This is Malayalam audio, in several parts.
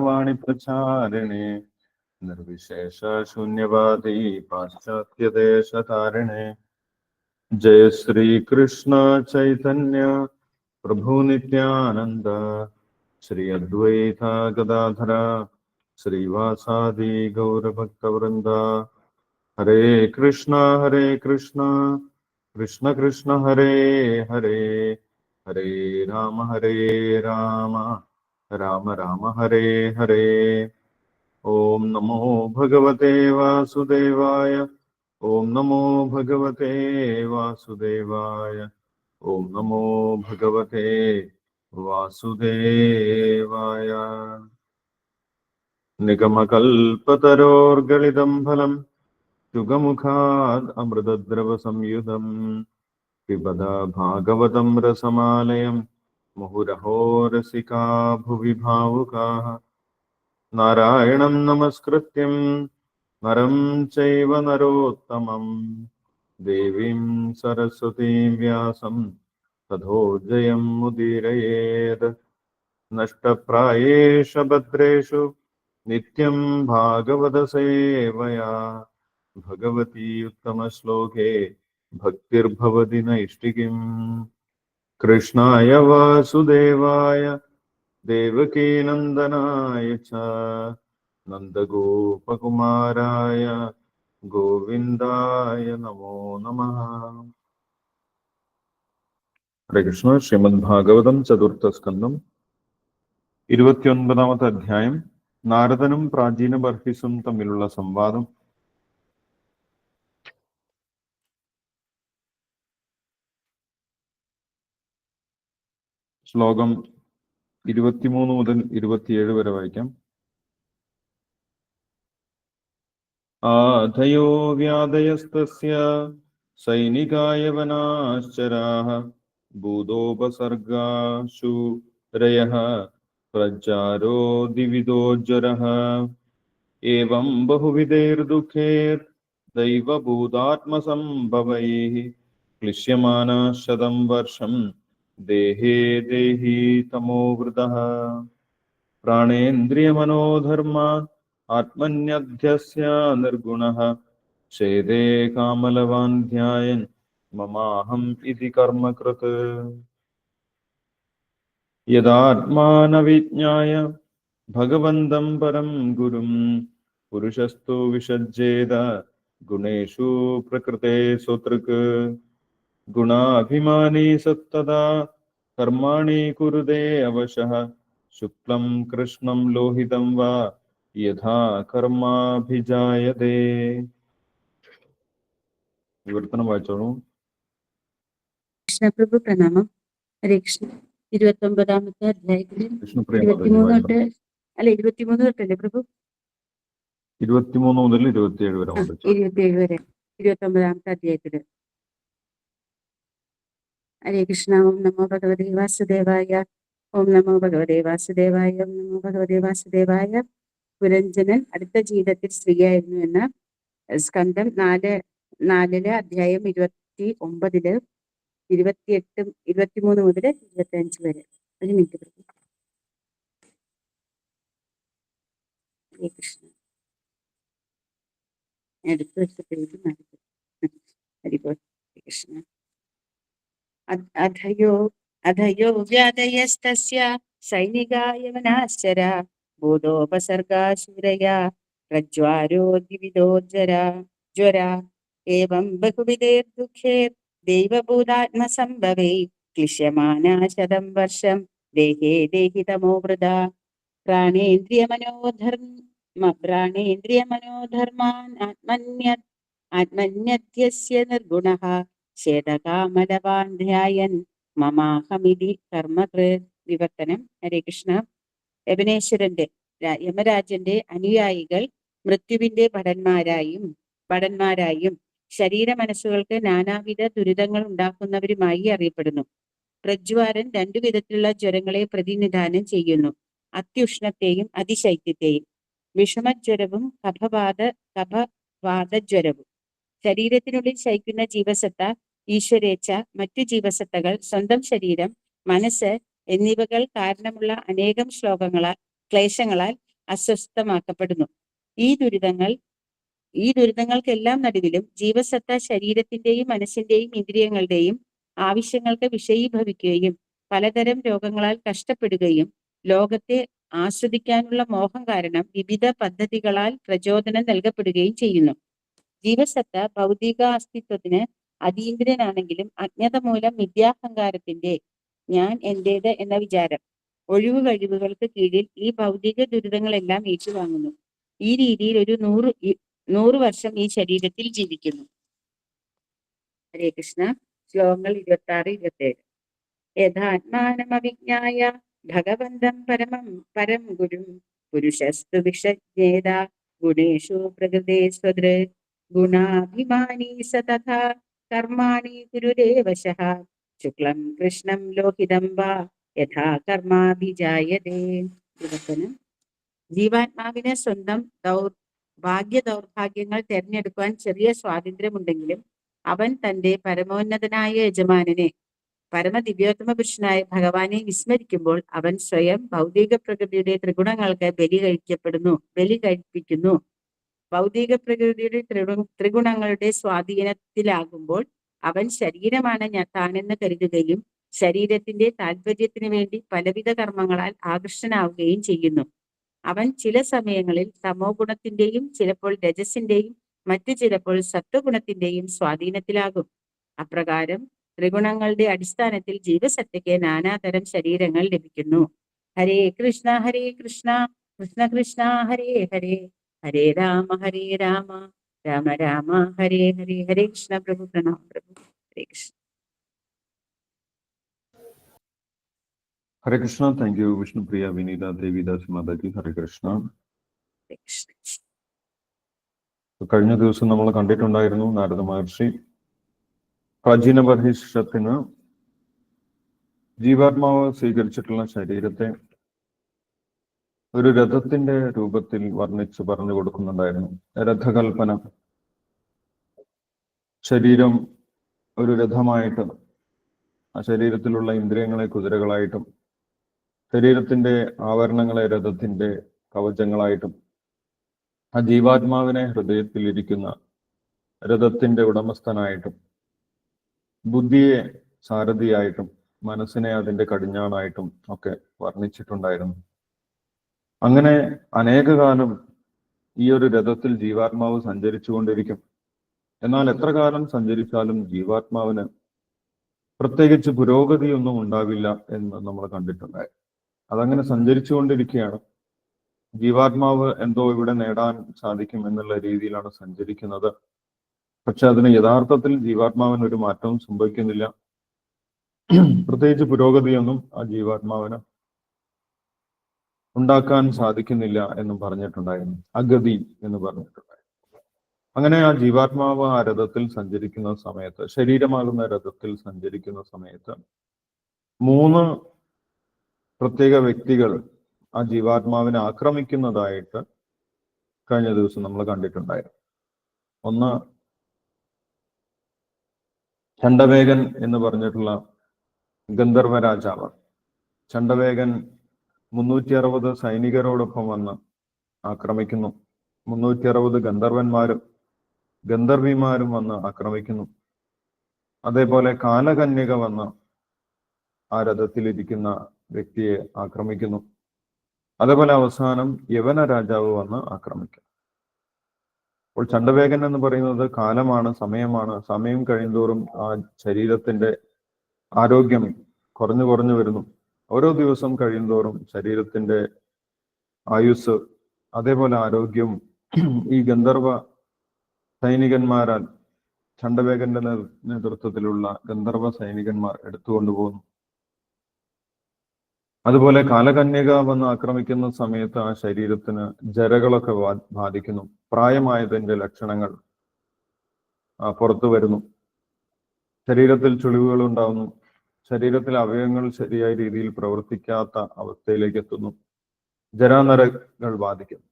വേദവാണി പ്രചാരിണേ നിർവിശേഷ ശൂന്യവാദി പാശ്ചാത്യദേശകാരിണേ ജയ ശ്രീ കൃഷ്ണ ചൈതന്യ പ്രഭു നിത്യാനന്ദ ശ്രീ അദ്വൈത ഗദാധര ശ്രീവാസാദി ഗൗരഭക്തവൃന്ദ ഹരേ കൃഷ്ണ ഹരേ കൃഷ്ണ കൃഷ്ണ കൃഷ്ണ ഹരേ ഹരേ ഹരേ രാമ ഹരേ രാമ രാമ രാമ ഹരേ ഹരേ ഓം നമോ ഭഗവതേ വാസുദേവായ ഓം നമോ ഭഗവതേ വാസുദേവായ ഓം നമോ ഭഗവതേ വാസുദേവായ നിഗമകൽപതരോർഗളിതം ഫലം യുഗമുഖാത് അമൃതദ്രവ സംയുതം मुहुरहो रसिका भुवि भावुकाः नारायणं नमस्कृत्यं, नरं चैव नरोत्तमम् देवीं सरस्वतीं व्यासं, तथो जयम् उदीरयेत् नष्टप्रायेष भद्रेषु नित्यं भागवतसेवया। भगवती उत्तमश्लोके भक्तिर्भवति नैष्टिकीम् കൃഷ്ണായ വാസുദേവായ ദേവകീനന്ദനായ ച നന്ദഗോപകുമാരായ ഗോവിന്ദായ നമോ നമ. ഹരേ കൃഷ്ണ. ശ്രീമദ് ഭാഗവതം ചതുർത്ഥ സ്കന്ധം ഇരുപത്തിയൊൻപതാമത്തെ അധ്യായം നാരദനും പ്രാചീന ബർഹിസും തമ്മിലുള്ള സംവാദം. ശ്ലോകം ഇരുപത്തിമൂന്ന് മുതൽ ഇരുപത്തിയേഴ് വരെ വായിക്കാം ആധയോ വ്യാധയസ്തസ്യ സൈനികായ വനാശ്ചരാः ഭൂതോപസർഗാശു രയः പ്രജാരോ ദിവിദോജ്വരः एवं बहुविधैर्दुःखैर् दैवभूतात्मसम्भवैः क्लिश्यमानः शतं वर्षं देहे देहि तमोवृतः प्राणेन्द्रियमनोधर्मात् आत्मन्यध्यस्य निर्गुणः छेदे कामलवान् ध्यायन् ममाहम् इति कर्मकृत् यदात्मानविज्ञाय भगवन्तं परं गुरुं पुरुषस्तु विसज्जेद गुणेषु प्रकृते सोतृक् गुणाभिमानी सत्तदा कर्माणि कुरुदे अवशः शुक्लं कृष्णं लोहितं वा यथा कर्माभिजायते വിവർത്തനം വായിച്ചോളൂ കൃഷ്ണപ്രഭു പ്രണാമം ഹരേ കൃഷ്ണ ഇരുപത്തി ഒമ്പതാമത്തെ അധ്യായത്തില് വിഷ്ണുപ്രിയ ഇരുപത്തിമൂന്ന് തൊട്ട് അല്ല ഇരുപത്തിമൂന്ന് തൊട്ടല്ലേ പ്രഭു ഇരുപത്തിമൂന്ന് മുതൽ ഇരുപത്തിയേഴ് വരെ ആ, വായിച്ചു ഇരുപത്തിയേഴ് വരെ ഇരുപത്തി ഒമ്പതാമത്തെ അധ്യായത്തില് ഹരേ കൃഷ്ണ ഓം നമോ ഭഗവതി വാസുദേവായ ഓം നമോ ഭഗവതി വാസുദേവായ ഓം നമോ ഭഗവതി വാസുദേവായ. പുരഞ്ജനൻ അടുത്ത ജീവിതത്തിൽ സ്ത്രീയായിരുന്നു എന്ന സ്കന്ധം നാല് നാലിൽ അധ്യായം ഇരുപത്തി ഒമ്പതിൽ ഇരുപത്തിയെട്ട് ഇരുപത്തിമൂന്ന് മുതൽ ഇരുപത്തി അഞ്ച് വരെ. ഒരു മിനിറ്റ് ഹരേ കൃഷ്ണ. എടുത്തു വെച്ച പേര് മാറ്റി ഹരിബോൾ ഹരേ കൃഷ്ണ. അധ- അധയോ അധയോ വ്യാധയസ്തസ്യ സൈനികായ വനാശ്ചര ഭൂതോപസർഗാശൂരയ പ്രജ്വാരോ ദിവിദോജ്വര ജ്വര ഏവം ബഹുവിധേർദുഃഖേർ ദൈവഭൂതാത്മസംഭവൈ ക്ലിശ്യമാനാ ശതം വർഷം ദേഹേ ദേഹി തമോവൃത പ്രാണേന്ദ്രിയമനോധർമ്മ പ്രാണേന്ദ്രിയമനോധർമാൻ ആത്മന്യ ആത്മന്യധ്യസ്യ നിർഗുണഃ ചേതകാമലവാൻ ധ്യായൻ മമാഹമിതി കർമ്മകൃ വിവർത്തനം. ഹരേകൃഷ്ണ യവനേശ്വരന്റെ രാ- യമരാജന്റെ അനുയായികൾ മൃത്യുവിന്റെ ഭടന്മാരായും ഭടന്മാരായും ശരീര മനസ്സുകൾക്ക് നാനാവിധ ദുരിതങ്ങൾ ഉണ്ടാക്കുന്നവരുമായി അറിയപ്പെടുന്നു. പ്രജ്വാരൻ രണ്ടു വിധത്തിലുള്ള ജ്വരങ്ങളെ പ്രതിനിധാനം ചെയ്യുന്നു. അത്യുഷ്ണത്തെയും അതിശൈത്യത്തെയും വിഷമജ്വരവും കഫവാദ കഫവാദജ്വരവും ശരീരത്തിനുള്ളിൽ ശയിക്കുന്ന ജീവസത്ത ഈശ്വരേച്ഛ മറ്റു ജീവസത്തകൾ സ്വന്തം ശരീരം മനസ്സ് എന്നിവകൾ കാരണമുള്ള അനേകം ശ്ലോകങ്ങളാൽ ക്ലേശങ്ങളാൽ അസ്വസ്ഥമാക്കപ്പെടുന്നു. ഈ ദുരിതങ്ങൾ ഈ ദുരിതങ്ങൾക്കെല്ലാം നടുവിലും ജീവസത്ത ശരീരത്തിന്റെയും മനസ്സിന്റെയും ഇന്ദ്രിയങ്ങളുടെയും ആവശ്യങ്ങൾക്ക് വിഷയീഭവിക്കുകയും പലതരം രോഗങ്ങളാൽ കഷ്ടപ്പെടുകയും ലോകത്തെ ആസ്വദിക്കാനുള്ള മോഹം കാരണം വിവിധ പദ്ധതികളാൽ പ്രചോദനം നൽകപ്പെടുകയും ചെയ്യുന്നു. ജീവസത്ത ഭൗതിക അസ്തിത്വത്തിന് അതീന്ദ്രനാണെങ്കിലും അജ്ഞത മൂലം മിഥ്യാഹങ്കാരത്തിന്റെ ഞാൻ എന്റേത് എന്ന വിചാരം. ഒഴിവ് കഴിവുകൾക്ക് കീഴിൽ ഈ ഭൗതിക ദുരിതങ്ങളെല്ലാം ഏറ്റുവാങ്ങുന്നു. ഈ രീതിയിൽ ഒരു നൂറ് നൂറ് വർഷം ഈ ശരീരത്തിൽ ജീവിക്കുന്നു. ഹരേ കൃഷ്ണ. ശ്ലോകങ്ങൾ ഇരുപത്തി ആറ് ഇരുപത്തി ഏഴ് യഥാത്മാനമവിജ്ഞായ ഭഗവന്തം പരമം പരം ഗുരും പുരുഷസ്തു വിഷജ്ഞേത ഗുണേഷു പ്രകൃതേ സ്വദൃ ഗുണാഭിമാനീ സ തഥാ കർമാണി ഗുരുരേവശ ശുക്ലം കൃഷ്ണം ലോഹിതം വാ യഥാ കർമാഭിജായതേ ജീവാത്മാവിനെ സ്വന്തം ദൗർ ഭാഗ്യ ദൗർഭാഗ്യങ്ങൾ തിരഞ്ഞെടുക്കുവാൻ ചെറിയ സ്വാതന്ത്ര്യമുണ്ടെങ്കിലും അവൻ തന്റെ പരമോന്നതനായ യജമാനനെ പരമദിവ്യോത്തമ പുരുഷനായ ഭഗവാനെ വിസ്മരിക്കുമ്പോൾ അവൻ സ്വയം ഭൗതിക പ്രകൃതിയുടെ ത്രിഗുണങ്ങൾക്ക് ബലി കഴിക്കപ്പെടുന്നു ബലി കഴിപ്പിക്കുന്നു. ഭൗതിക പ്രകൃതിയുടെ ത്രിഗു- ത്രിഗുണങ്ങളുടെ സ്വാധീനത്തിലാകുമ്പോൾ അവൻ ശരീരമാണ് ഞാൻ താനെന്ന് കരുതുകയും ശരീരത്തിന്റെ താല്പര്യത്തിന് വേണ്ടി പലവിധ കർമ്മങ്ങളാൽ ആകർഷനാവുകയും ചെയ്യുന്നു. അവൻ ചില സമയങ്ങളിൽ തമോ ഗുണത്തിന്റെയും ചിലപ്പോൾ രജസിന്റെയും മറ്റു ചിലപ്പോൾ സത്വഗുണത്തിന്റെയും സ്വാധീനത്തിലാകും. അപ്രകാരം ത്രിഗുണങ്ങളുടെ അടിസ്ഥാനത്തിൽ ജീവസത്തയ്ക്ക് നാനാതരം ശരീരങ്ങൾ ലഭിക്കുന്നു. ഹരേ കൃഷ്ണ ഹരേ കൃഷ്ണ കൃഷ്ണ കൃഷ്ണ ഹരേ ഹരേ. ഹരേ രാമ ഹരേ രാമ. രാമ രാമ ഹരേ ഹരേ ഹരേ കൃഷ്ണ പ്രഭു പ്രണാം പ്രഭു. ഹരേ കൃഷ്ണ. ഹരേ കൃഷ്ണ. താങ്ക് യു വിഷ്ണുപ്രിയ വിനീത ദേവിദാസ് മാതാജി. ഹരേ കൃഷ്ണ. കഴിഞ്ഞ ദിവസം നമ്മൾ കണ്ടിട്ടുണ്ടായിരുന്നു നാരദ മഹർഷി പ്രാചീന ബഹിഷത്തിന് ജീവാത്മാവ് സ്വീകരിച്ചിട്ടുള്ള ശരീരത്തെ ഒരു രഥത്തിന്റെ രൂപത്തിൽ വർണിച്ച് പറഞ്ഞു കൊടുക്കുന്നുണ്ടായിരുന്നു. രഥകൽപ്പന. ശരീരം ഒരു രഥമായിട്ട് ആ ശരീരത്തിലുള്ള ഇന്ദ്രിയങ്ങളെ കുതിരകളായിട്ടും ശരീരത്തിന്റെ ആവരണങ്ങളെ രഥത്തിന്റെ കവചങ്ങളായിട്ടും ആ ജീവാത്മാവിനെ ഹൃദയത്തിൽ ഇരിക്കുന്ന രഥത്തിന്റെ ഉടമസ്ഥനായിട്ടും ബുദ്ധിയെ സാരഥിയായിട്ടും മനസ്സിനെ അതിന്റെ കടിഞ്ഞാണായിട്ടും ഒക്കെ വർണിച്ചിട്ടുണ്ടായിരുന്നു. അങ്ങനെ അനേക കാലം ഈ ഒരു രഥത്തിൽ ജീവാത്മാവ് സഞ്ചരിച്ചുകൊണ്ടിരിക്കും. എന്നാൽ എത്ര കാലം സഞ്ചരിച്ചാലും ജീവാത്മാവിന് പ്രത്യേകിച്ച് പുരോഗതിയൊന്നും ഉണ്ടാവില്ല എന്ന് നമ്മൾ കണ്ടിട്ടുണ്ടായി. അതങ്ങനെ സഞ്ചരിച്ചുകൊണ്ടിരിക്കുകയാണ്. ജീവാത്മാവ് എന്തോ ഇവിടെ നേടാൻ സാധിക്കും എന്നുള്ള രീതിയിലാണ് സഞ്ചരിക്കുന്നത്. പക്ഷെ അതിന് യഥാർത്ഥത്തിൽ ജീവാത്മാവിന് ഒരു മാറ്റവും സംഭവിക്കുന്നില്ല. പ്രത്യേകിച്ച് പുരോഗതിയൊന്നും ആ ജീവാത്മാവിന് ഉണ്ടാക്കാൻ സാധിക്കുന്നില്ല എന്നും പറഞ്ഞിട്ടുണ്ടായിരുന്നു. അഗതി എന്ന് പറഞ്ഞിട്ടുണ്ടായിരുന്നു. അങ്ങനെ ആ ജീവാത്മാവ് ആ രഥത്തിൽ സഞ്ചരിക്കുന്ന സമയത്ത് ശരീരമാകുന്ന രഥത്തിൽ സഞ്ചരിക്കുന്ന സമയത്ത് മൂന്ന് പ്രത്യേക വ്യക്തികൾ ആ ജീവാത്മാവിനെ ആക്രമിക്കുന്നതായിട്ട് കഴിഞ്ഞ ദിവസം നമ്മൾ കണ്ടിട്ടുണ്ടായിരുന്നു. ഒന്ന് ചണ്ടവേഗൻ എന്ന് പറഞ്ഞിട്ടുള്ള ഗന്ധർവ രാജാവ്. ചണ്ഡവേഗൻ മുന്നൂറ്റി അറുപത് സൈനികരോടൊപ്പം വന്ന് ആക്രമിക്കുന്നു. മുന്നൂറ്റി അറുപത് ഗന്ധർവന്മാരും ഗന്ധർവിമാരും വന്ന് ആക്രമിക്കുന്നു. അതേപോലെ കാലകന്യക വന്ന് ആ രഥത്തിലിരിക്കുന്ന വ്യക്തിയെ ആക്രമിക്കുന്നു. അതേപോലെ അവസാനം യവന രാജാവ് വന്ന് ആക്രമിക്കും. അപ്പോൾ ചണ്ടവേഗൻ എന്ന് പറയുന്നത് കാലമാണ് സമയമാണ്. സമയം കഴിയുന്തോറും ആ ശരീരത്തിന്റെ ആരോഗ്യം കുറഞ്ഞു കുറഞ്ഞു വരുന്നു. ഓരോ ദിവസം കഴിയുന്തോറും ശരീരത്തിന്റെ ആയുസ് അതേപോലെ ആരോഗ്യവും ഈ ഗന്ധർവ സൈനികന്മാരാൽ ചണ്ഡവേഗന്റെ നേതൃ- നേതൃത്വത്തിലുള്ള ഗന്ധർവ സൈനികന്മാർ എടുത്തുകൊണ്ടുപോകുന്നു അതുപോലെ കാലകന്യക വന്ന് ആക്രമിക്കുന്ന സമയത്ത് ആ ശരീരത്തിന് ജരകളൊക്കെ ബാധിക്കുന്നു. പ്രായമായതിന്റെ ലക്ഷണങ്ങൾ പുറത്തു വരുന്നു. ശരീരത്തിൽ ചുളിവുകൾ ഉണ്ടാവുന്നു. ശരീരത്തിലെ അവയവങ്ങൾ ശരിയായ രീതിയിൽ പ്രവർത്തിക്കാത്ത അവസ്ഥയിലേക്ക് എത്തുന്നു. ജരാനരകൾ ബാധിക്കുന്നു.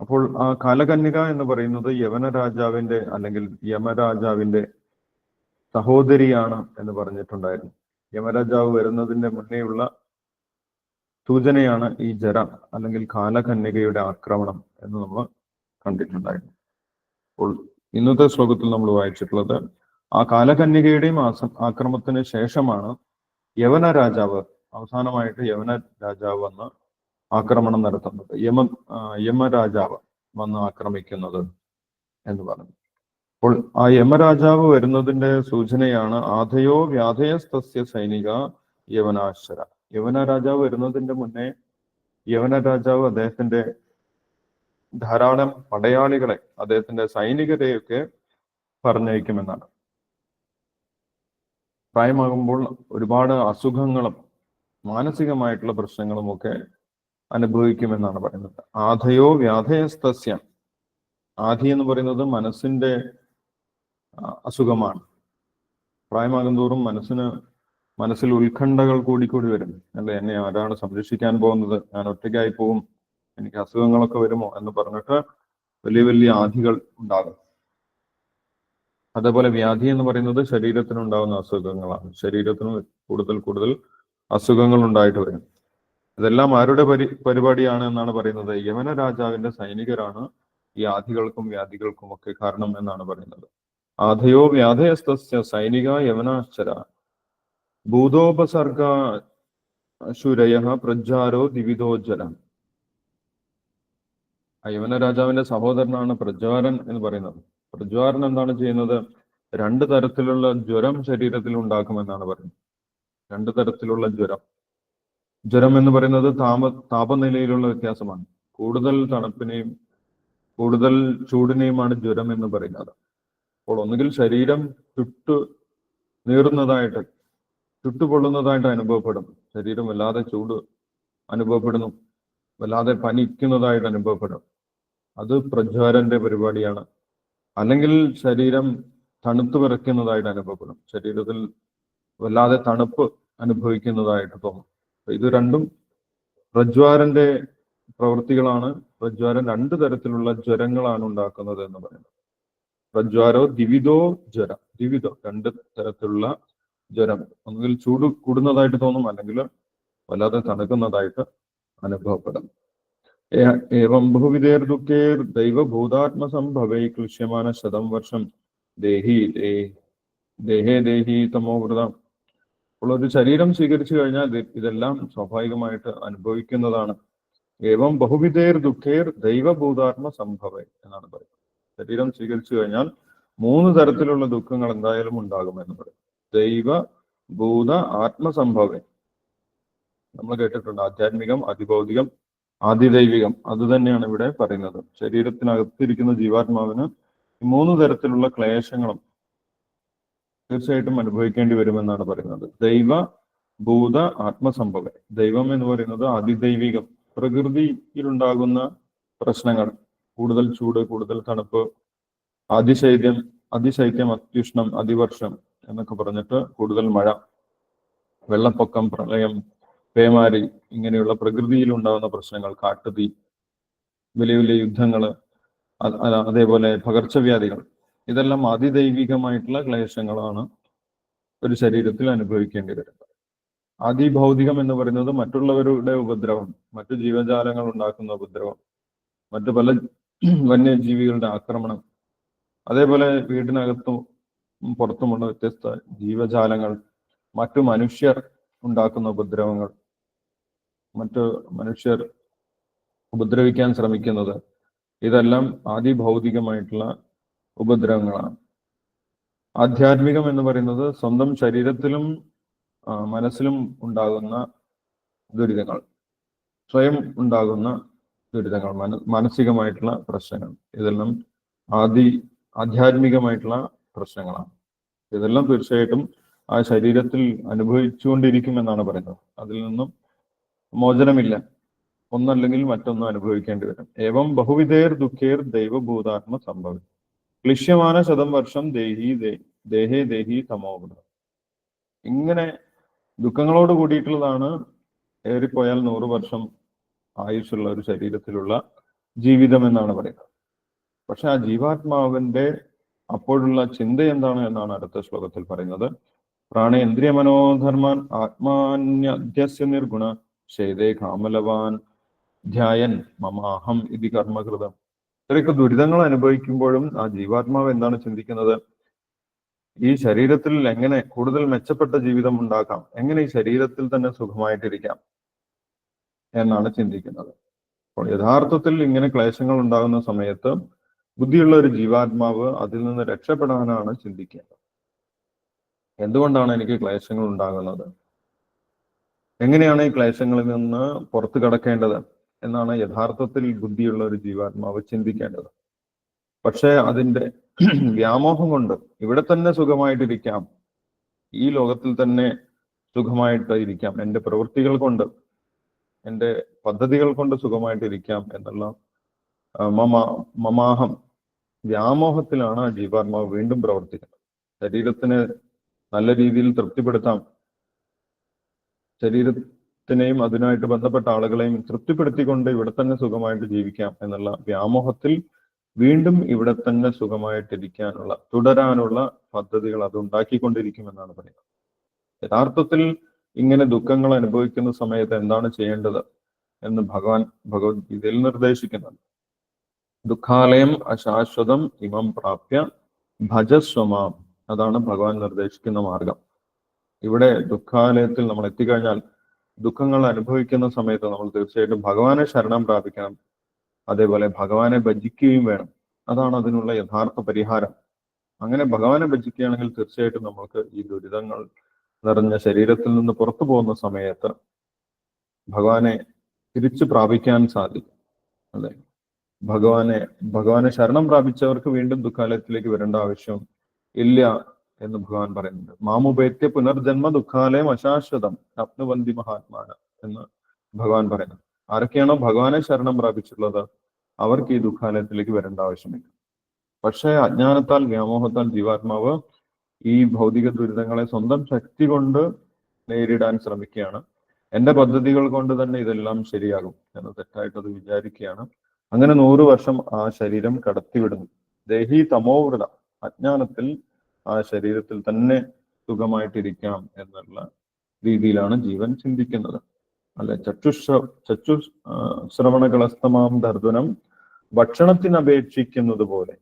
അപ്പോൾ ആ കാലകന്യക എന്ന് പറയുന്നത് യവന രാജാവിന്റെ അല്ലെങ്കിൽ യമരാജാവിന്റെ സഹോദരിയാണ് എന്ന് പറഞ്ഞിട്ടുണ്ടായിരുന്നു. യമരാജാവ് വരുന്നതിന്റെ മുന്നേയുള്ള സൂചനയാണ് ഈ ജര അല്ലെങ്കിൽ കാലകന്യകയുടെ ആക്രമണം എന്ന് നമ്മൾ കണ്ടിട്ടുണ്ടായിരുന്നു. അപ്പോൾ ഇന്നത്തെ ശ്ലോകത്തിൽ നമ്മൾ വായിച്ചിട്ടുള്ളത് ആ കാലകന്യകയുടെയും ആക്രമത്തിന് ശേഷമാണ് യവന രാജാവ് അവസാനമായിട്ട് യവന രാജാവ് വന്ന് ആക്രമണം നടത്തുന്നത്. യമ യമരാജാവ് വന്ന് ആക്രമിക്കുന്നത് എന്ന് പറഞ്ഞു. അപ്പോൾ ആ യമരാജാവ് വരുന്നതിന്റെ സൂചനയാണ് ആധയോ വ്യാധയസ്തസ്യ സൈനിക യവനാശ്വര യവന രാജാവ് വരുന്നതിന്റെ മുന്നേ യവന രാജാവ് അദ്ദേഹത്തിന്റെ ധാരാളം പടയാളികളെ അദ്ദേഹത്തിന്റെ സൈനികരെയൊക്കെ പറഞ്ഞയക്കുമെന്നാണ്. പ്രായമാകുമ്പോൾ ഒരുപാട് അസുഖങ്ങളും മാനസികമായിട്ടുള്ള പ്രശ്നങ്ങളും ഒക്കെ അനുഭവിക്കുമെന്നാണ് പറയുന്നത്. ആധയോ വ്യാധയസ്തസ്യ. ആധി എന്ന് പറയുന്നത് മനസ്സിന്റെ അസുഖമാണ്. പ്രായമാകും തോറും മനസ്സിന് മനസ്സിൽ ഉത്കണ്ഠകൾ കൂടിക്കൂടി വരും. അല്ലെ? എന്നെ ആരാണ് സംരക്ഷിക്കാൻ പോകുന്നത്? ഞാൻ ഒറ്റയ്ക്കായി പോകും? എനിക്ക് അസുഖങ്ങളൊക്കെ വരുമോ? എന്ന് പറഞ്ഞിട്ട് വലിയ വലിയ ആധികൾ ഉണ്ടാകും. അതേപോലെ വ്യാധി എന്ന് പറയുന്നത് ശരീരത്തിന് ഉണ്ടാകുന്ന അസുഖങ്ങളാണ്. ശരീരത്തിന് കൂടുതൽ കൂടുതൽ അസുഖങ്ങൾ ഉണ്ടായിട്ട് വരും. ഇതെല്ലാം ആരുടെ പരി പരിപാടിയാണ് എന്നാണ് പറയുന്നത്? യമന രാജാവിന്റെ സൈനികരാണ് ഈ ആധികൾക്കും വ്യാധികൾക്കും ഒക്കെ കാരണം എന്നാണ് പറയുന്നത്. ആധയോ വ്യാധയസ്തസ്യ സൈനിക യമനാശ്ചര. ഭൂതോപസർഗ ശുരയ പ്രജ്ജാരോ ദിവിതോജ്ജല യവന രാജാവിന്റെ സഹോദരനാണ് പ്രജ്വാരൻ എന്ന് പറയുന്നത്. പ്രജ്വാരൻ എന്താണ് ചെയ്യുന്നത്? രണ്ട് തരത്തിലുള്ള ജ്വരം ശരീരത്തിൽ ഉണ്ടാക്കുമെന്നാണ് പറയുന്നത്. രണ്ട് തരത്തിലുള്ള ജ്വരം. ജ്വരം എന്ന് പറയുന്നത് താപ താപനിലയിലുള്ള വ്യത്യാസമാണ്. കൂടുതൽ തണുപ്പിനെയും കൂടുതൽ ചൂടിനെയുമാണ് ജ്വരം എന്ന് പറയുന്നത്. അപ്പോൾ ഒന്നുകിൽ ശരീരം ചുട്ടു നീറുന്നതായിട്ട് ചുട്ടുപൊള്ളുന്നതായിട്ട് അനുഭവപ്പെടും ശരീരം വല്ലാതെ ചൂട് അനുഭവപ്പെടുന്നു. വല്ലാതെ പനിക്കുന്നതായിട്ട് അനുഭവപ്പെടും അത് പ്രജ്വാരന്റെ പരിപാടിയാണ്. അല്ലെങ്കിൽ ശരീരം തണുത്തു വിറയ്ക്കുന്നതായിട്ട് അനുഭവപ്പെടും. ശരീരത്തിൽ വല്ലാതെ തണുപ്പ് അനുഭവിക്കുന്നതായിട്ട് തോന്നും. ഇത് രണ്ടും പ്രജ്വാരന്റെ പ്രവൃത്തികളാണ് പ്രജ്വാരൻ രണ്ട് തരത്തിലുള്ള ജ്വരങ്ങളാണ് ഉണ്ടാക്കുന്നത് എന്ന് പറയുന്നത്. പ്രജ്വാരോ ദിവിതോ ജ്വര. ദിവിതോ രണ്ട് തരത്തിലുള്ള ജ്വരം. ഒന്നുകിൽ ചൂട് കൂടുന്നതായിട്ട് തോന്നും അല്ലെങ്കിൽ വല്ലാതെ തണുക്കുന്നതായിട്ട് അനുഭവപ്പെടും. ഏവം ബഹുവിധേർ ദുഃഖേർ ദൈവഭൂതാത്മസംഭവൈ ക്ലിശ്യമാന ശതം വർഷം. ദേഹി ദേഹേ ദേഹി തമോവൃതം അപ്പോൾ ഒരു ശരീരം സ്വീകരിച്ചു കഴിഞ്ഞാൽ ഇതെല്ലാം സ്വാഭാവികമായിട്ട് അനുഭവിക്കുന്നതാണ്. ഏവം ബഹുവിധേർ ദുഃഖേർ ദൈവഭൂതാത്മ സംഭവ എന്നാണ് പറയുന്നത്. ശരീരം സ്വീകരിച്ചു കഴിഞ്ഞാൽ മൂന്ന് തരത്തിലുള്ള ദുഃഖങ്ങൾ എന്തായാലും ഉണ്ടാകുമെന്ന് പറയും. ദൈവ ഭൂത ആത്മസംഭവ. നമ്മൾ കേട്ടിട്ടുണ്ട്. ആധ്യാത്മികം അതിഭൗതികം ആദിദൈവികം. അത് തന്നെയാണ് ഇവിടെ പറയുന്നത്. ശരീരത്തിനകത്തിരിക്കുന്ന ജീവാത്മാവിന് മൂന്ന് തരത്തിലുള്ള ക്ലേശങ്ങളും തീർച്ചയായിട്ടും അനുഭവിക്കേണ്ടി വരുമെന്നാണ് പറയുന്നത്. ദൈവ ഭൂത ആത്മസംഭവ. ദൈവം എന്ന് പറയുന്നത് അതിദൈവികം പ്രകൃതിയിലുണ്ടാകുന്ന പ്രശ്നങ്ങൾ. കൂടുതൽ ചൂട് കൂടുതൽ തണുപ്പ് അതിശൈത്യം അതിശൈത്യം അത്യുഷ്ണം അതിവർഷം എന്നൊക്കെ പറഞ്ഞിട്ട് കൂടുതൽ മഴ വെള്ളപ്പൊക്കം പ്രളയം പേമാരി ഇങ്ങനെയുള്ള പ്രകൃതിയിൽ ഉണ്ടാകുന്ന പ്രശ്നങ്ങൾ കാട്ടുതീ വലിയ വലിയ യുദ്ധങ്ങൾ അതേപോലെ പകർച്ചവ്യാധികൾ ഇതെല്ലാം അതിദൈവികമായിട്ടുള്ള ക്ലേശങ്ങളാണ് ഒരു ശരീരത്തിൽ അനുഭവിക്കേണ്ടി വരുന്നത്. അതിഭൗതികം എന്ന് പറയുന്നത് മറ്റുള്ളവരുടെ ഉപദ്രവം മറ്റു ജീവജാലങ്ങൾ ഉണ്ടാക്കുന്ന ഉപദ്രവം മറ്റു പല വന്യജീവികളുടെ ആക്രമണം അതേപോലെ വീടിനകത്തും പുറത്തുമുള്ള വ്യത്യസ്ത ജീവജാലങ്ങൾ മറ്റു മനുഷ്യർ ഉണ്ടാക്കുന്ന ഉപദ്രവങ്ങൾ മറ്റു മനുഷ്യർ ഉപദ്രവിക്കാൻ ശ്രമിക്കുന്നത് ഇതെല്ലാം ആദിഭൗതികമായിട്ടുള്ള ഉപദ്രവങ്ങളാണ്. ആധ്യാത്മികം എന്ന് പറയുന്നത് സ്വന്തം ശരീരത്തിലും മനസ്സിലും ഉണ്ടാകുന്ന ദുരിതങ്ങൾ. സ്വയം ഉണ്ടാകുന്ന ദുരിതങ്ങൾ മന മാനസികമായിട്ടുള്ള പ്രശ്നങ്ങൾ. ഇതെല്ലാം ആദി ആധ്യാത്മികമായിട്ടുള്ള പ്രശ്നങ്ങളാണ്. ഇതെല്ലാം തീർച്ചയായിട്ടും ആ ശരീരത്തിൽ അനുഭവിച്ചുകൊണ്ടിരിക്കുമെന്നാണ് പറയുന്നത്. അതിൽ നിന്നും മോചനമില്ല. ഒന്നല്ലെങ്കിൽ മറ്റൊന്നും അനുഭവിക്കേണ്ടി വരും. ഏവം ബഹുവിധേർ ദുഃഖേർ ദൈവഭൂതാത്മ സംഭവം. ക്ലിശ്യമാന ശതം വർഷം ദേഹി ദേഹേ ദേഹി തമോഗുണ. ഇങ്ങനെ ദുഃഖങ്ങളോട് കൂടിയിട്ടുള്ളതാണ് ഏറിപ്പോയാൽ നൂറ് വർഷം ആയുസ്സുള്ള ഒരു ശരീരത്തിലുള്ള ജീവിതം എന്നാണ് പറയുന്നത്. പക്ഷെ ആ ജീവാത്മാവിന്റെ അപ്പോഴുള്ള ചിന്ത എന്താണ് എന്നാണ് അടുത്ത ശ്ലോകത്തിൽ പറയുന്നത്. പ്രാണേന്ദ്രിയ മനോധർമാൻ ആത്മാന്യധ്യസ്യ നിർഗുണ ശൈതേ കാമലവാൻ ധ്യായൻ മമാഹം ഇതി കർമ്മകൃതം. ഇത്രയൊക്കെ ദുരിതങ്ങൾ അനുഭവിക്കുമ്പോഴും ആ ജീവാത്മാവ് എന്താണ് ചിന്തിക്കുന്നത്? ഈ ശരീരത്തിൽ എങ്ങനെ കൂടുതൽ മെച്ചപ്പെട്ട ജീവിതം ഉണ്ടാക്കാം? എങ്ങനെ ഈ ശരീരത്തിൽ തന്നെ സുഖമായിട്ടിരിക്കാം? എന്നാണ് ചിന്തിക്കുന്നത്. അപ്പോൾ യഥാർത്ഥത്തിൽ ഇങ്ങനെ ക്ലേശങ്ങൾ ഉണ്ടാകുന്ന സമയത്ത് ബുദ്ധിയുള്ള ഒരു ജീവാത്മാവ് അതിൽ നിന്ന് രക്ഷപ്പെടാനാണ് ചിന്തിക്കേണ്ടത്. എന്തുകൊണ്ടാണ് എനിക്ക് ക്ലേശങ്ങൾ ഉണ്ടാകുന്നത്? എങ്ങനെയാണ് ഈ ക്ലേശങ്ങളിൽ നിന്ന് പുറത്തു കടക്കേണ്ടത് എന്നാണ് യഥാർത്ഥത്തിൽ ബുദ്ധിയുള്ള ഒരു ജീവാത്മാവ് ചിന്തിക്കേണ്ടത്. പക്ഷേ അതിന്റെ വ്യാമോഹം കൊണ്ട് ഇവിടെ തന്നെ സുഖമായിട്ടിരിക്കാം. ഈ ലോകത്തിൽ തന്നെ സുഖമായിട്ട് ഇരിക്കാം. എന്റെ പ്രവൃത്തികൾ കൊണ്ട് എന്റെ പദ്ധതികൾ കൊണ്ട് സുഖമായിട്ടിരിക്കാം എന്നുള്ള മമ മമാഹം വ്യാമോഹത്തിലാണ് ജീവാത്മാവ് വീണ്ടും പ്രവർത്തിക്കുന്നത്. ശരീരത്തിന് നല്ല രീതിയിൽ തൃപ്തിപ്പെടുത്താം. ശരീരത്തിനെയും അതിനായിട്ട് ബന്ധപ്പെട്ട ആളുകളെയും തൃപ്തിപ്പെടുത്തിക്കൊണ്ട് ഇവിടെ തന്നെ സുഖമായിട്ട് ജീവിക്കാം എന്നുള്ള വ്യാമോഹത്തിൽ വീണ്ടും ഇവിടെ തന്നെ സുഖമായിട്ടിരിക്കാനുള്ള തുടരാനുള്ള പദ്ധതികൾ അത് ഉണ്ടാക്കിക്കൊണ്ടിരിക്കുമെന്നാണ് പറയുന്നത്. യഥാർത്ഥത്തിൽ ഇങ്ങനെ ദുഃഖങ്ങൾ അനുഭവിക്കുന്ന സമയത്ത് എന്താണ് ചെയ്യേണ്ടത് എന്ന് ഭഗവാൻ ഭഗവത്ഗീതയിൽ നിർദ്ദേശിക്കുന്നുണ്ട്. ദുഃഖാലയം അശാശ്വതം ഇമം പ്രാപ്യ ഭജസ്വമാം. അതാണ് ഭഗവാൻ നിർദ്ദേശിക്കുന്ന മാർഗം. ഇവിടെ ദുഃഖാലയത്തിൽ നമ്മൾ എത്തിക്കഴിഞ്ഞാൽ ദുഃഖങ്ങൾ അനുഭവിക്കുന്ന സമയത്ത് നമ്മൾ തീർച്ചയായിട്ടും ഭഗവാനെ ശരണം പ്രാപിക്കണം. അതേപോലെ ഭഗവാനെ ഭജിക്കുകയും വേണം. അതാണ് അതിനുള്ള യഥാർത്ഥ പരിഹാരം. അങ്ങനെ ഭഗവാനെ ഭജിക്കുകയാണെങ്കിൽ തീർച്ചയായിട്ടും നമ്മൾക്ക് ഈ ദുരിതങ്ങൾ നിറഞ്ഞ ശരീരത്തിൽ നിന്ന് പുറത്തു പോകുന്ന സമയത്ത് ഭഗവാനെ തിരിച്ചു പ്രാപിക്കാൻ സാധിക്കും. അല്ലെ? ഭഗവാനെ ഭഗവാനെ ശരണം പ്രാപിച്ചവർക്ക് വീണ്ടും ദുഃഖാലയത്തിലേക്ക് വരേണ്ട ആവശ്യം ഇല്ല. എന്ന് ഭഗവാൻ പറയുന്നുണ്ട്. മാമുപേത്യ പുനർജന്മ ദുഃഖാലയം അശാശ്വതം. അപ്നുവന്തി മഹാത്മാന എന്ന് ഭഗവാൻ പറയുന്നു. ആരൊക്കെയാണോ ഭഗവാനെ ശരണം പ്രാപിച്ചിട്ടുള്ളത്? അവർക്ക് ഈ ദുഃഖാലയത്തിലേക്ക് വരേണ്ട ആവശ്യമില്ല. പക്ഷേ അജ്ഞാനത്താൽ വ്യാമോഹത്താൽ ജീവാത്മാവ് ഈ ഭൗതിക ദുരിതങ്ങളെ സ്വന്തം ശക്തി കൊണ്ട് നേരിടാൻ ശ്രമിക്കുകയാണ്. എന്റെ പദ്ധതികൾ കൊണ്ട് തന്നെ ഇതെല്ലാം ശരിയാകും എന്ന് തെറ്റായിട്ടത് വിചാരിക്കുകയാണ്. അങ്ങനെ നൂറ് വർഷം ആ ശരീരം കടത്തിവിടുന്നു. ദേഹി തമോവൃത അജ്ഞാനത്തിൽ ആ ശരീരത്തിൽ തന്നെ സുഖമായിട്ടിരിക്കാം എന്നുള്ള രീതിയിലാണ് ജീവൻ ചിന്തിക്കുന്നത്. അല്ലെ? ചക്ഷുഷ ചക്ഷു ശ്രവണകളസ്തമാം ദർദനം ഭക്ഷണത്തിനപേക്ഷിക്കുന്നത് പോലെ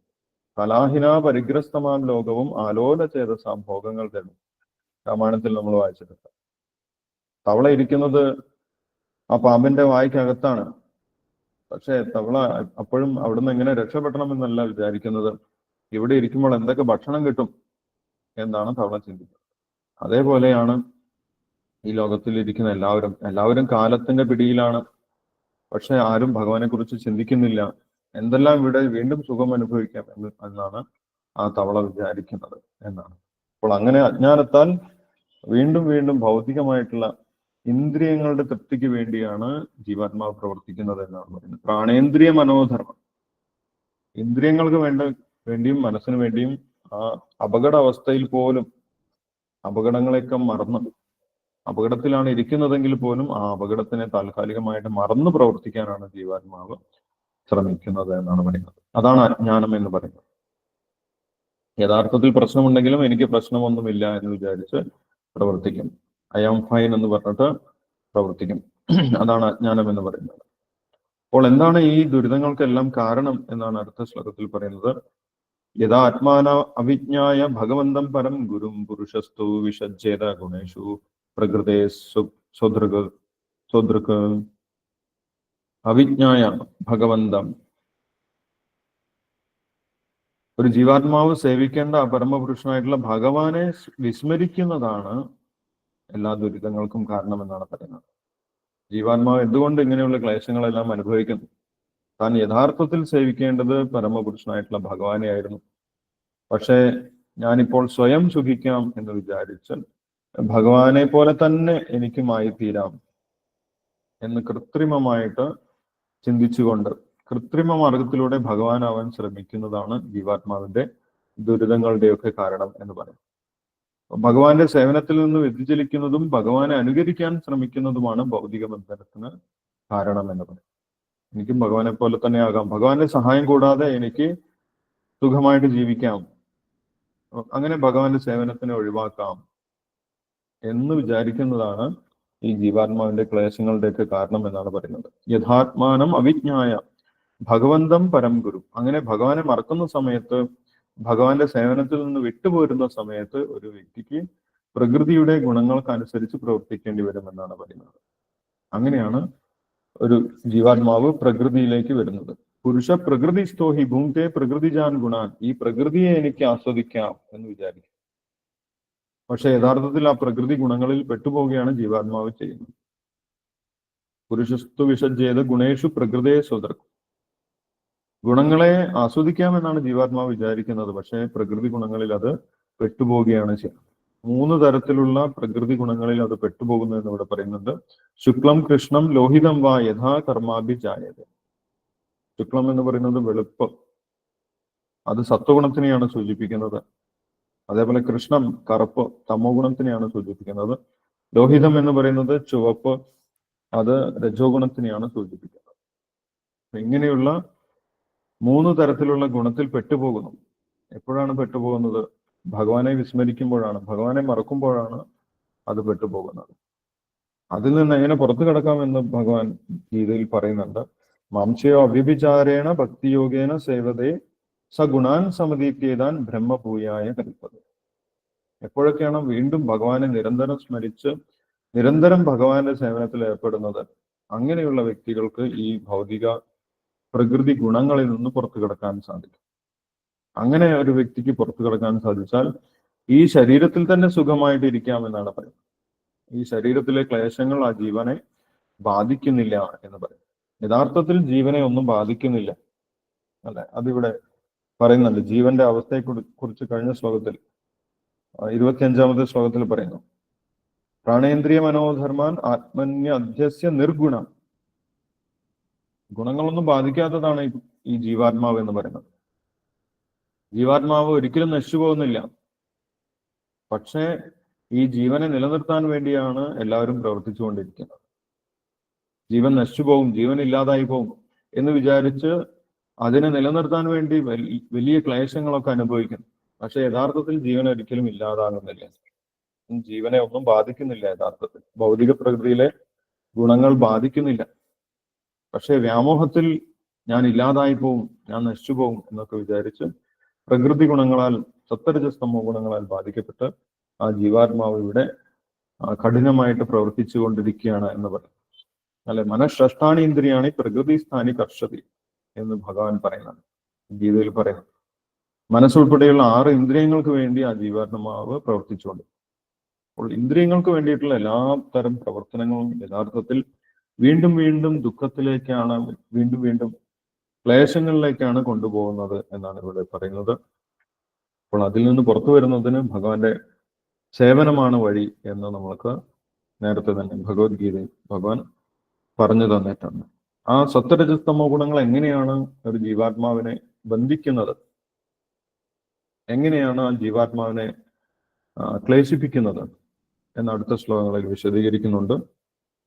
കലാഹിന പരിഗ്രസ്തമാം ലോകവും ആലോല ചെയ്ത സംഭോഗങ്ങൾ തരും രാമായണത്തിൽ നമ്മൾ വായിച്ചിട്ടുണ്ട്. തവള ഇരിക്കുന്നത് ആ പാമ്പിന്റെ വായിക്കകത്താണ്. പക്ഷേ തവള അപ്പോഴും അവിടുന്ന് എങ്ങനെ രക്ഷപ്പെടണമെന്നല്ല വിചാരിക്കുന്നത്. ഇവിടെ ഇരിക്കുമ്പോൾ എന്തൊക്കെ ഭക്ഷണം കിട്ടും? എന്നാണ് തവള ചിന്തിക്കുന്നത്. അതേപോലെയാണ് ഈ ലോകത്തിൽ ഇരിക്കുന്ന എല്ലാവരും എല്ലാവരും കാലത്തിന്റെ പിടിയിലാണ്. പക്ഷെ ആരും ഭഗവാനെ കുറിച്ച് ചിന്തിക്കുന്നില്ല. എന്തെല്ലാം ഇവിടെ വീണ്ടും സുഖം അനുഭവിക്കാം എന്ന് എന്നാണ് ആ തവള വിചാരിക്കുന്നത് എന്നാണ്. അപ്പോൾ അങ്ങനെ അജ്ഞാനത്താൽ വീണ്ടും വീണ്ടും ഭൗതികമായിട്ടുള്ള ഇന്ദ്രിയങ്ങളുടെ തൃപ്തിക്ക് വേണ്ടിയാണ് ജീവാത്മാവ് പ്രവർത്തിക്കുന്നത് എന്നാണ് പറയുന്നത്. പ്രാണേന്ദ്രിയ മനോധർമ്മം. ഇന്ദ്രിയങ്ങൾക്ക് വേണ്ട വേണ്ടിയും മനസ്സിന് വേണ്ടിയും ആ അപകട അവസ്ഥയിൽ പോലും അപകടങ്ങളെയൊക്കെ മറന്ന് അപകടത്തിലാണ് ഇരിക്കുന്നതെങ്കിൽ പോലും ആ അപകടത്തിനെ താൽക്കാലികമായിട്ട് മറന്നു പ്രവർത്തിക്കാനാണ് ജീവാത്മാവ് ശ്രമിക്കുന്നത് എന്നാണ് പറയുന്നത്. അതാണ് അജ്ഞാനം എന്ന് പറയുന്നത്. യഥാർത്ഥത്തിൽ പ്രശ്നമുണ്ടെങ്കിലും എനിക്ക് പ്രശ്നമൊന്നുമില്ല എന്ന് വിചാരിച്ച് പ്രവർത്തിക്കും. ഐ ആം ഫൈൻ എന്ന് പറഞ്ഞിട്ട് പ്രവർത്തിക്കും. അതാണ് അജ്ഞാനം എന്ന് പറയുന്നത്. അപ്പോൾ എന്താണ് ഈ ദുരിതങ്ങൾക്കെല്ലാം കാരണം എന്നാണ് അടുത്ത ശ്ലോകത്തിൽ പറയുന്നത്. യഥാ ആത്മാന അവിജ്ഞായ ഭഗവന്തം പരം ഗുരും പുരുഷസ്തു വിഷജ്ജേത ഗുണേഷു പ്രകൃതേ സ്വദൃക്. അവിജ്ഞായ ഭഗവന്തം. ഒരു ജീവാത്മാവ് സേവിക്കേണ്ട പരമപുരുഷനായിട്ടുള്ള ഭഗവാനെ വിസ്മരിക്കുന്നതാണ് എല്ലാ ദുരിതങ്ങൾക്കും കാരണമെന്നാണ് പറയുന്നത്. ജീവാത്മാവ് എന്തുകൊണ്ട് ഇങ്ങനെയുള്ള ക്ലേശങ്ങളെല്ലാം അനുഭവിക്കുന്നു? താൻ യഥാർത്ഥത്തിൽ സേവിക്കേണ്ടത് പരമപുരുഷനായിട്ടുള്ള ഭഗവാനെയായിരുന്നു. പക്ഷേ ഞാനിപ്പോൾ സ്വയം സുഖിക്കാം എന്ന് വിചാരിച്ച് ഭഗവാനെ പോലെ തന്നെ എനിക്കുമായി തീരാം എന്ന് കൃത്രിമമായിട്ട് ചിന്തിച്ചുകൊണ്ട് കൃത്രിമ മാർഗത്തിലൂടെ ഭഗവാനാവാൻ ശ്രമിക്കുന്നതാണ് ജീവാത്മാവിന്റെ ദുരിതങ്ങളുടെയൊക്കെ കാരണം എന്ന് പറയും. ഭഗവാന്റെ സേവനത്തിൽ നിന്ന് വ്യതിചലിക്കുന്നതും ഭഗവാനെ അനുകരിക്കാൻ ശ്രമിക്കുന്നതുമാണ് ഭൗതിക ബന്ധനത്തിന് കാരണം എന്ന് പറയും. എനിക്കും ഭഗവാനെ പോലെ തന്നെ ആകാം. ഭഗവാന്റെ സഹായം കൂടാതെ എനിക്ക് സുഖമായിട്ട് ജീവിക്കാം. അങ്ങനെ ഭഗവാന്റെ സേവനത്തിനെ ഒഴിവാക്കാം എന്ന് വിചാരിക്കുന്നതാണ് ഈ ജീവാത്മാവിന്റെ ക്ലേശങ്ങളുടെയൊക്കെ കാരണം എന്നാണ് പറയുന്നത്. യഥാത്മാനം അവിജ്ഞായ ഭഗവന്തം പരം ഗുരു. അങ്ങനെ ഭഗവാനെ മറക്കുന്ന സമയത്ത് ഭഗവാന്റെ സേവനത്തിൽ നിന്ന് വിട്ടുപോരുന്ന സമയത്ത് ഒരു വ്യക്തിക്ക് പ്രകൃതിയുടെ ഗുണങ്ങൾക്കനുസരിച്ച് പ്രവർത്തിക്കേണ്ടി വരുമെന്നാണ് പറയുന്നത്. അങ്ങനെയാണ് ഒരു ജീവാത്മാവ് പ്രകൃതിയിലേക്ക് വരുന്നത്. പുരുഷ പ്രകൃതി സ്തോഹി ഭൂമിത്തെ പ്രകൃതിജാൻ ഗുണാൻ. ഈ പ്രകൃതിയെ എനിക്ക് ആസ്വദിക്കാം എന്ന് വിചാരിക്കും പക്ഷെ യഥാർത്ഥത്തിൽ ആ പ്രകൃതി ഗുണങ്ങളിൽ പെട്ടുപോവുകയാണ് ജീവാത്മാവ് ചെയ്യുന്നത്. പുരുഷസ്തു വിഷജേത ഗുണേഷു പ്രകൃതിയെ സ്വതർക്കും. ഗുണങ്ങളെ ആസ്വദിക്കാമെന്നാണ് ജീവാത്മാവ് വിചാരിക്കുന്നത്. പക്ഷേ പ്രകൃതി ഗുണങ്ങളിൽ അത് പെട്ടുപോവുകയാണ് ചെയ്യുന്നത്. മൂന്ന് തരത്തിലുള്ള പ്രകൃതി ഗുണങ്ങളിൽ അത് പെട്ടുപോകുന്നു എന്ന് ഇവിടെ പറയുന്നുണ്ട്. ശുക്ലം കൃഷ്ണം ലോഹിതം വാ യഥാ കർമാഭിജായത. ശുക്ലം എന്ന് പറയുന്നത് വെളുപ്പ്. അത് സത്വഗുണത്തിനെയാണ് സൂചിപ്പിക്കുന്നത്. അതേപോലെ കൃഷ്ണം കറുപ്പ് തമോ ഗുണത്തിനെയാണ് സൂചിപ്പിക്കുന്നത്. ലോഹിതം എന്ന് പറയുന്നത് ചുവപ്പ് അത് രജോ ഗുണത്തിനെയാണ് സൂചിപ്പിക്കുന്നത് ഇങ്ങനെയുള്ള മൂന്ന് തരത്തിലുള്ള ഗുണത്തിൽ പെട്ടുപോകുന്നു. എപ്പോഴാണ് പെട്ടുപോകുന്നത്? ഭഗവാനെ വിസ്മരിക്കുമ്പോഴാണ് ഭഗവാനെ മറക്കുമ്പോഴാണ് അത് പെട്ടുപോകുന്നത്. അതിൽ നിന്ന് എങ്ങനെ പുറത്തു കിടക്കാമെന്ന് ഭഗവാൻ ഗീതയിൽ പറയുന്നുണ്ട്. മാംസയോ അവ്യഭിചാരേണ ഭക്തിയോഗേന സേവതേ സഗുണാൻ സമതീത്യേതാൻ ബ്രഹ്മഭൂയായ കൽപ്പത് എപ്പോഴൊക്കെയാണ് വീണ്ടും ഭഗവാനെ നിരന്തരം സ്മരിച്ച് നിരന്തരം ഭഗവാന്റെ സേവനത്തിൽ ഏർപ്പെടുന്നത് അങ്ങനെയുള്ള വ്യക്തികൾക്ക് ഈ ഭൗതിക പ്രകൃതി ഗുണങ്ങളിൽ നിന്ന് പുറത്തു കിടക്കാൻ സാധിക്കും. അങ്ങനെ ഒരു വ്യക്തിക്ക് പുറത്തു കിടക്കാൻ സാധിച്ചാൽ ഈ ശരീരത്തിൽ തന്നെ സുഖമായിട്ട് ഇരിക്കാമെന്നാണ് പറയുന്നത്. ഈ ശരീരത്തിലെ ക്ലേശങ്ങൾ ആ ജീവനെ ബാധിക്കുന്നില്ല എന്ന് പറയും യഥാർത്ഥത്തിൽ ജീവനെ ഒന്നും ബാധിക്കുന്നില്ല. അല്ലെ? അതിവിടെ പറയുന്നുണ്ട്. ജീവന്റെ അവസ്ഥയെ കുറിച്ച് കഴിഞ്ഞ ശ്ലോകത്തിൽ ഇരുപത്തിയഞ്ചാമത്തെ ശ്ലോകത്തിൽ പറയുന്നു. പ്രാണേന്ദ്രിയ മനോധർമാൻ ആത്മന്യ അധ്യസ്യ നിർഗുണം. ഗുണങ്ങളൊന്നും ബാധിക്കാത്തതാണ് ഈ- ജീവാത്മാവ് എന്ന് പറയുന്നത്. ജീവാത്മാവ് ഒരിക്കലും നശിച്ചു പോകുന്നില്ല പക്ഷേ ഈ ജീവനെ നിലനിർത്താൻ വേണ്ടിയാണ് എല്ലാവരും പ്രവർത്തിച്ചുകൊണ്ടിരിക്കുന്നത്. ജീവൻ നശിച്ചു പോകും ജീവൻ ഇല്ലാതായി പോകും എന്ന് വിചാരിച്ച് അതിനെ നിലനിർത്താൻ വേണ്ടി വലി- വലിയ ക്ലേശങ്ങളൊക്കെ അനുഭവിക്കുന്നു. പക്ഷെ യഥാർത്ഥത്തിൽ ജീവൻ ഒരിക്കലും ഇല്ലാതാകുന്നില്ല. ജീവനെ ഒന്നും ബാധിക്കുന്നില്ല യഥാർത്ഥത്തിൽ. ഭൗതിക പ്രകൃതിയിലെ ഗുണങ്ങൾ ബാധിക്കുന്നില്ല. പക്ഷെ വ്യാമോഹത്തിൽ ഞാൻ ഇല്ലാതായി പോകും ഞാൻ നശിച്ചു പോകും എന്നൊക്കെ വിചാരിച്ച് പ്രകൃതി ഗുണങ്ങളാൽ സത്തരജസ്തമോ ഗുണങ്ങളാൽ ബാധിക്കപ്പെട്ട് ആ ജീവാത്മാവ് ഇവിടെ കഠിനമായിട്ട് പ്രവർത്തിച്ചു കൊണ്ടിരിക്കുകയാണ് എന്ന് പറയും. അല്ലെ? മനഃഷ്ടാണി ഇന്ദ്രിയാണി പ്രകൃതി സ്ഥാനി കർഷതി എന്ന് ഭഗവാൻ പറയുന്നത്. ഗീതയിൽ പറയുന്നു. മനസ്സുൾപ്പെടെയുള്ള ആറ് ഇന്ദ്രിയങ്ങൾക്ക് വേണ്ടി ആ ജീവാത്മാവ് പ്രവർത്തിച്ചുകൊണ്ട്. അപ്പോൾ ഇന്ദ്രിയങ്ങൾക്ക് വേണ്ടിയിട്ടുള്ള എല്ലാ തരം പ്രവർത്തനങ്ങളും യഥാർത്ഥത്തിൽ വീണ്ടും വീണ്ടും ദുഃഖത്തിലേക്കാണ് വീണ്ടും വീണ്ടും ക്ലേശങ്ങളിലേക്കാണ് കൊണ്ടുപോകുന്നത് എന്നാണ് ഇവിടെ പറയുന്നത്. അപ്പോൾ അതിൽ നിന്ന് പുറത്തു വരുന്നതിന് ഭഗവാന്റെ സേവനമാണ് വഴി എന്ന് നമ്മൾക്ക് നേരത്തെ തന്നെ ഭഗവത്ഗീതയിൽ ഭഗവാൻ പറഞ്ഞു തന്നിട്ടുണ്ട്. ആ സത്വരജസ്തമോ ഗുണങ്ങൾ എങ്ങനെയാണ് ഒരു ജീവാത്മാവിനെ ബന്ധിക്കുന്നത്? എങ്ങനെയാണ് ആ ജീവാത്മാവിനെ ക്ലേശിപ്പിക്കുന്നത്? എന്ന് അടുത്ത ശ്ലോകങ്ങളിൽ വിശദീകരിക്കുന്നുണ്ട്.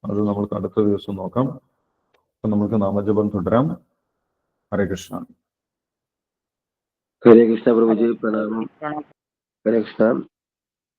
അത് നമ്മൾക്ക് അടുത്ത ദിവസം നോക്കാം. നമുക്ക് നാമജപം തുടരാം. ഹരേ കൃഷ്ണ. ഹരേ കൃഷ്ണ പ്രഭുജി പ്രണാമം. ഹരേ കൃഷ്ണ.